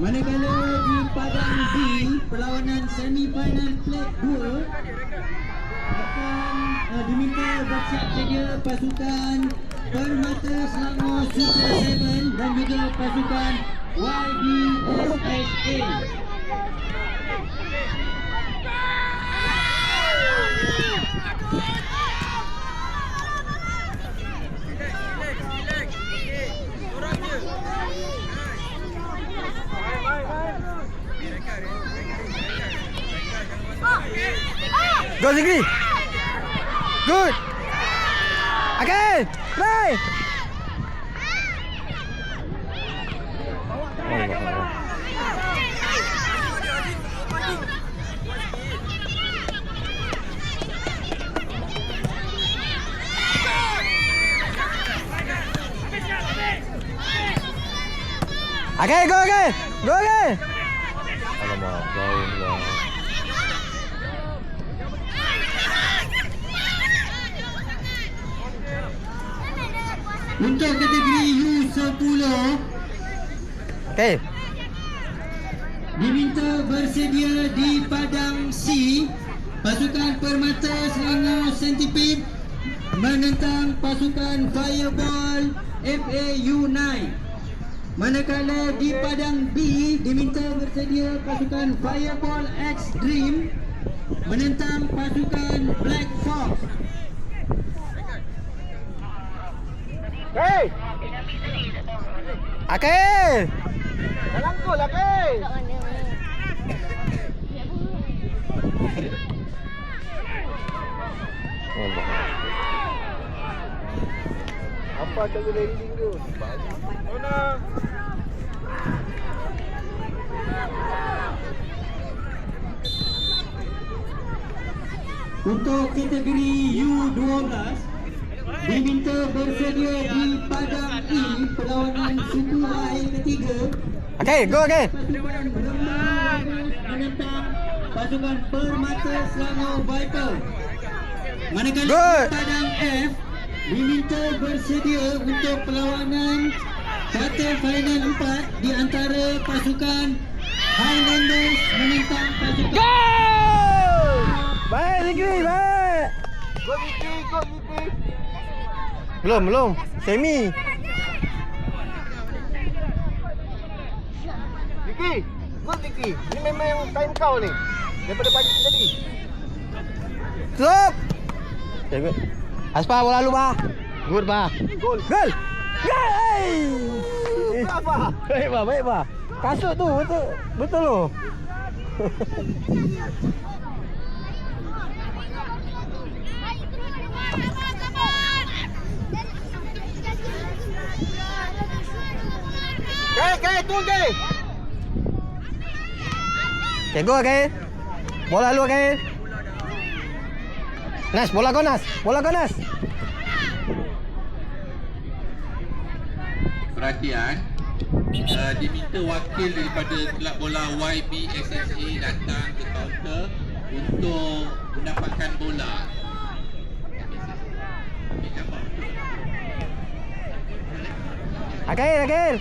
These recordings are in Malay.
Manakala di padang B perlawanan semifinal plate 2 akan uh, diminta bersiap sedia pasukan Permata Selangor Super 7 dan juga pasukan YBSSA. Go Zikri. Good. Okay. Play. Okay, go again. Go again. Alamak, bau lah. Untuk kategori U10 Okay. diminta bersedia di padang C pasukan Permata Selangor Centipede menentang pasukan Fireball FAU 9 manakala di padang B diminta bersedia pasukan Fireball X Dream menentang pasukan Black Fox Hey, Okay. dalam lah, hey. Apa cara landing tu? Mana? Untuk kategori U12 diminta bersedia di padang E perlawanan suku air ketiga Okay, go again. Berembang menentang pasukan Permata Selangor Viper. Manakala Good. padang F diminta bersedia untuk perlawanan quarter final 4 di antara pasukan Highlanders menentang pasukan Go! Baik Zikri, baik. Gol Niki, gol Niki. Belum, belum. Semi. Niki, gol Niki. Ni memang yang time kau ni. Daripada pagi tadi. Stop. Okay, good. Aspa bola lu, Bah. Good, Bah. Gol. Gol. Gol. Apa? Baik, Bah, baik, Bah. Kasut tu betul betul lo. Kay, kay, tunggu kay. Okay, go okay. Bola lu okay. Nas, bola kau Nas. Bola kau Nas. perhatian uh, diminta wakil daripada kelab bola YBSSA datang ke kaunter untuk mendapatkan bola. Ambil gambar.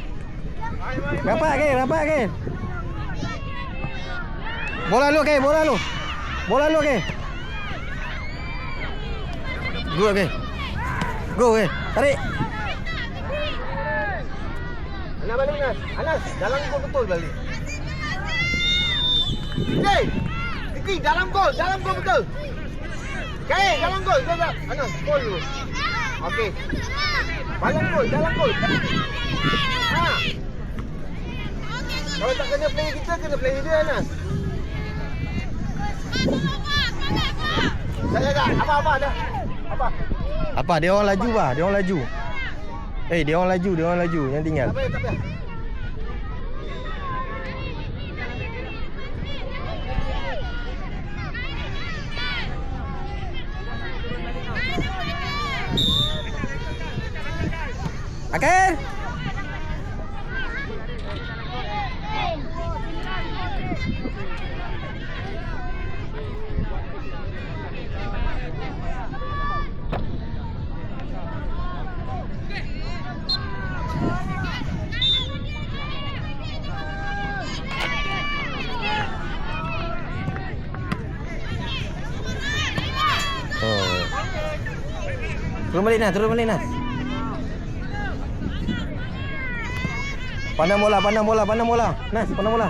Rapat okay, rapat okay. Bola lu okay, bola lu. Bola lu okay. Go okay. Go okay. Tarik. Anas balik Anas. Anas, dalam gol betul balik. Kay. Niki, dalam gol, dalam gol betul. Kay, dalam gol, tak? Anas, gol dulu. Okey. Dalam gol, dalam gol. Ha. Kalau tak kena play kita, kena play dia Anas. Saya dah, apa-apa dah. Apa? Apa dia orang laju bah, dia orang laju. Eh, dia orang laju, dia orang laju yang tinggal. Tak payah, tak payah. Akan. Turun balik Nas, turun balik Nas. Pandang bola, pandang bola, pandang bola. Nas, pandang bola.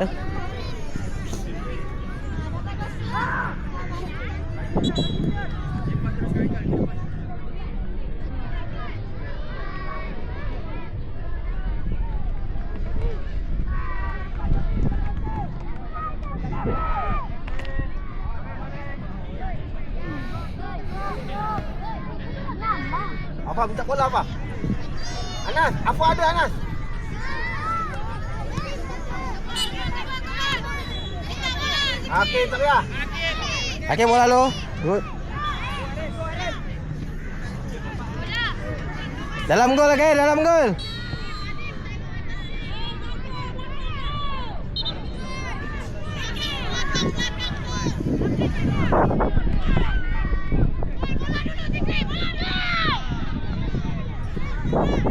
에? Apa minta bola apa? Anas, apa ada Anas? Okey, tak payah. Okey bola lu. Good. Dalam gol okey, dalam gol.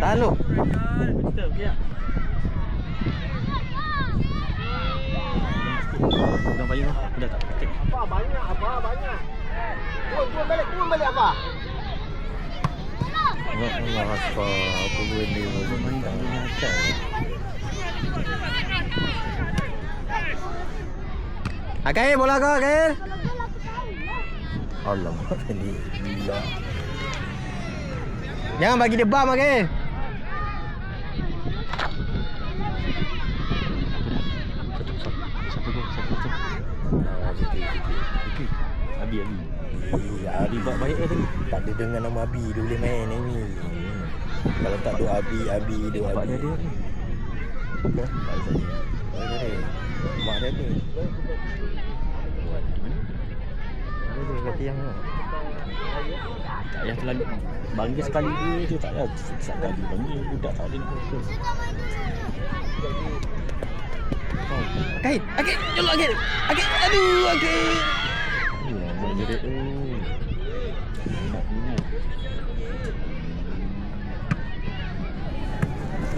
Tahan lu. Payung tu. Dah tak pakai. Apa banyak apa banyak. Turun, turun balik, turun balik apa? Allah Allah apa bola kau okey. Alamak tadi gila. Jangan bagi dia bam okey. Satu satu satu gol satu satu. Ah, gitu gitu. Gitu. Abi abi. Ya, Abi buat baik tadi. Tak ada dengan nama Abi dia boleh main ni. Hmm. Kalau tak ada Abi, Abi dia Bapak Abi. dia ada ni. Tak ada. Tak ada. dia. Mak dia ada. Mana? Ada dia kat tiang tu. Tak payah terlalu Bangga sekali dia je tak payah Setiap kali bangga Budak tak ada nak kata Okey, okey, jolok okey. Okey, aduh, okey. Ya mak jerit tu Minat minat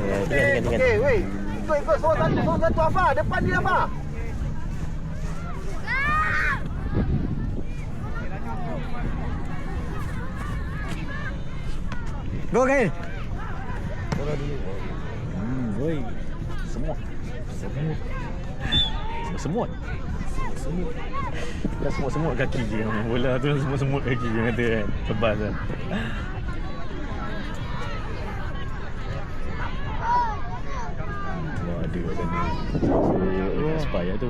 Ya, tinggal, tinggal, tinggal. Okey, weh. Ikut ikut sorang satu, sorang satu apa? Depan dia apa? Go, okey. Hmm, woi. Semut. Semut. Semut. Semut. Dah semut-semut kaki je main bola tu semut-semut kaki je kata kan. Tebas lah. Oh, ada kat sana. Oh, Spy tu.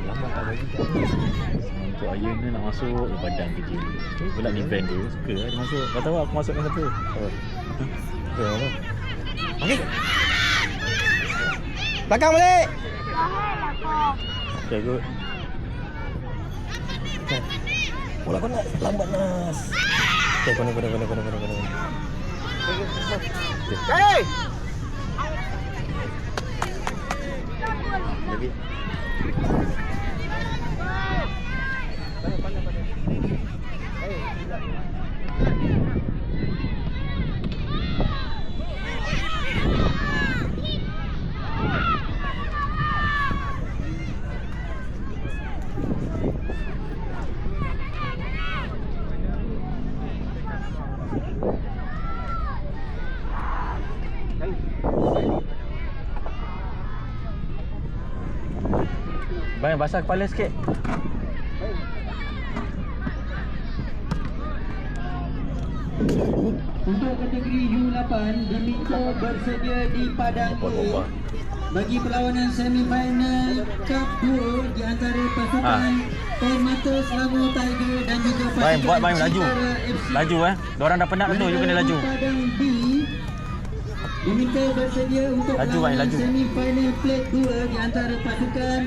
Selamat tak bagi kat Untuk Ayun ni nak masuk oh, badan kerja. Pula event dia suka lah dia masuk. Kau tahu aku masuk dengan siapa? Oh. Mana? Okey. Belakang balik. Okay. Bola kau nak lambat Nas. Okey, kau ni, kau ni, kau ni, kau! Lagi. Bayang basah kepala sikit. Untuk kategori U8 diminta bersedia di padang A bagi perlawanan semifinal Cup 2 di antara pasukan Permata Selangor Tiger dan juga Baik, buat pasukan baik laju. Citara FC. Laju eh. Diorang dah penat betul you kena laju. Padang B diminta bersedia untuk Laju, perlawanan laju. semi-final plate 2 di antara pasukan.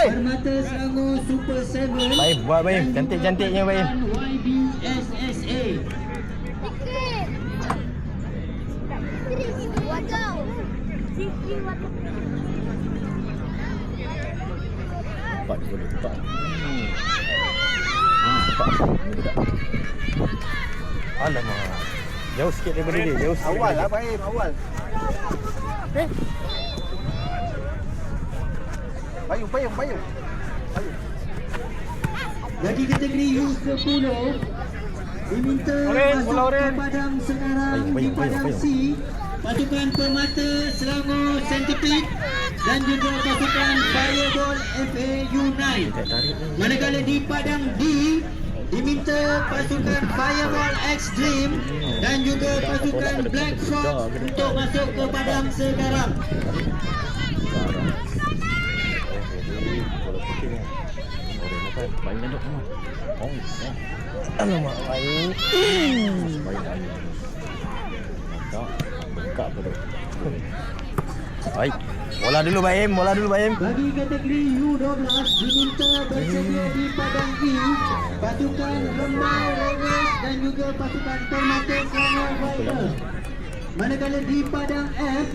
Permata Selangor Super 7 Baim, buat dan Cantik-cantiknya, pasukan YBSSA. Empat boleh empat. Hmm, empat. Alamak. Jauh sikit daripada dia. Jauh sikit. Awal lah Baim, awal. Eh. Payung, payung, payung. Bagi kategori U10 diminta Oren, masuk oren. ke padang sekarang Payung, di padang payung, C pasukan Permata Selangor Centipede dan juga pasukan Fireball FA U9 dia. Tak tarik ni. manakala di padang D diminta pasukan Fireball Dream dan juga pasukan Black Fox untuk masuk ke padang sekarang Baik dah duduk semua. Oh, ya. Alamak, baik. Baik dah. Tak. Tu tu. Baik. Bola dulu Baim, bola dulu Baim. Bagi kategori U12 diminta bersedia di padang E pasukan Rembau Rovers dan juga pasukan Permata Selangor Fighter. Manakala di padang F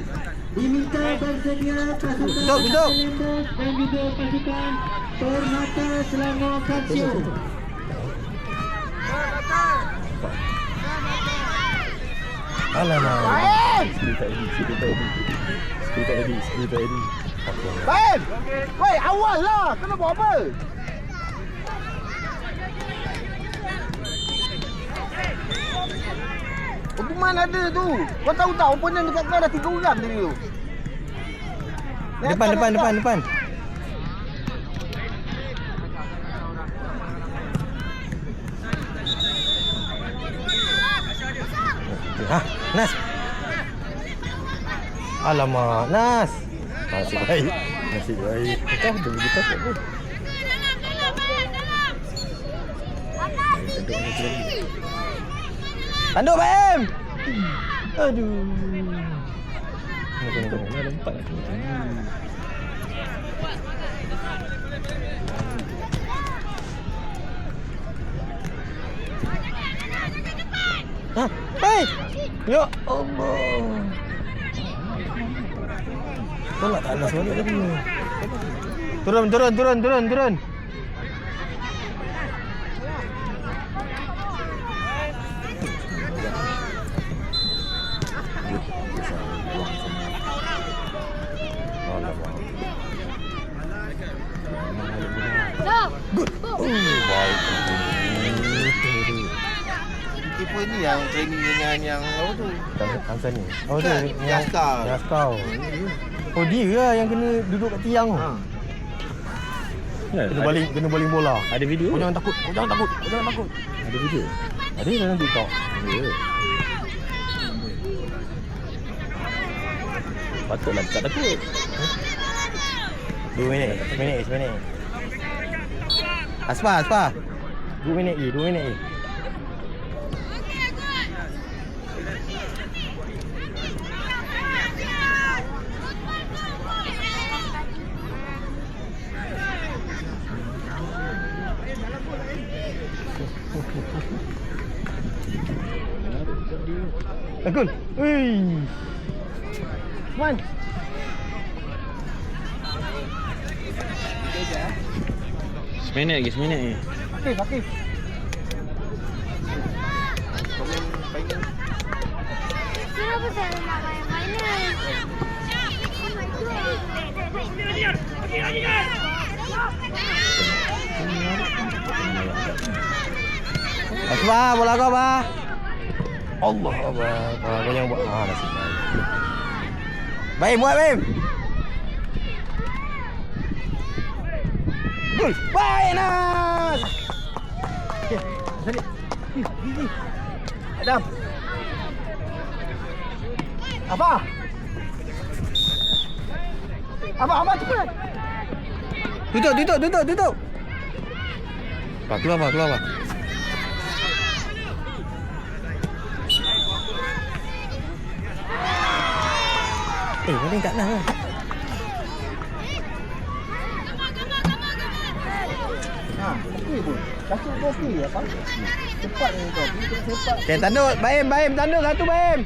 diminta bersedia pasukan. Highlanders dan juga pasukan Permata Selangor Calcio. Alamak. Baim! Ready, sekali Sekali tak ready, sekali tak ready. Baim! Woi, awal lah. Kena buat apa? Hukuman ada tu. Kau tahu tak opponent dekat kau dah tiga orang tadi tu. Depan, depan, depan, depan. Ha, Nas. Alamak, Nas. Nasib baik. Nasib baik. Kita ada kita tak apa. Tanduk Baim. Aduh. Tengok, tengok, tengok. Lompat lah. Ha, hei. Ya Allah. Tolak tak nak balik tadi. Turun, turun, turun, turun, turun. Good. Oh, baik. Tipe ni yang training dengan yang apa tu? Hamzah ni. Oh Bukan, dia yang Yaskau. Oh dia lah yang kena duduk kat tiang tu. Ha. Ya, Kena ada- baling kena baling bola. Ada video? Kau jangan takut. Kau jangan takut. Kau jangan takut. Ada video? Ada dalam TikTok. Ya. Patutlah tak takut. Dua minit. Seminit. Seminit. Aspa, Aspa. Dua minit lagi. Dua minit lagi. Man. Seminit lagi, seminit lagi. Komen final. Kenapa saya nak main? Aspa, bola kau apa? Allah Allah. Kau yang buat. Ah, nasib baik. Baik, buat baik. Gol. Baik, Nas. Okey. Adam. Apa? Apa? Apa cepat? Tutup, tutup, tutup, tutup. Pak, keluar, Pak, keluar, Pak. Eh, mana kat pun. Kaki kau okey apa? Cepat ni kau. Cepat. Okay, tanduk. Baim, baim, tanduk satu baim.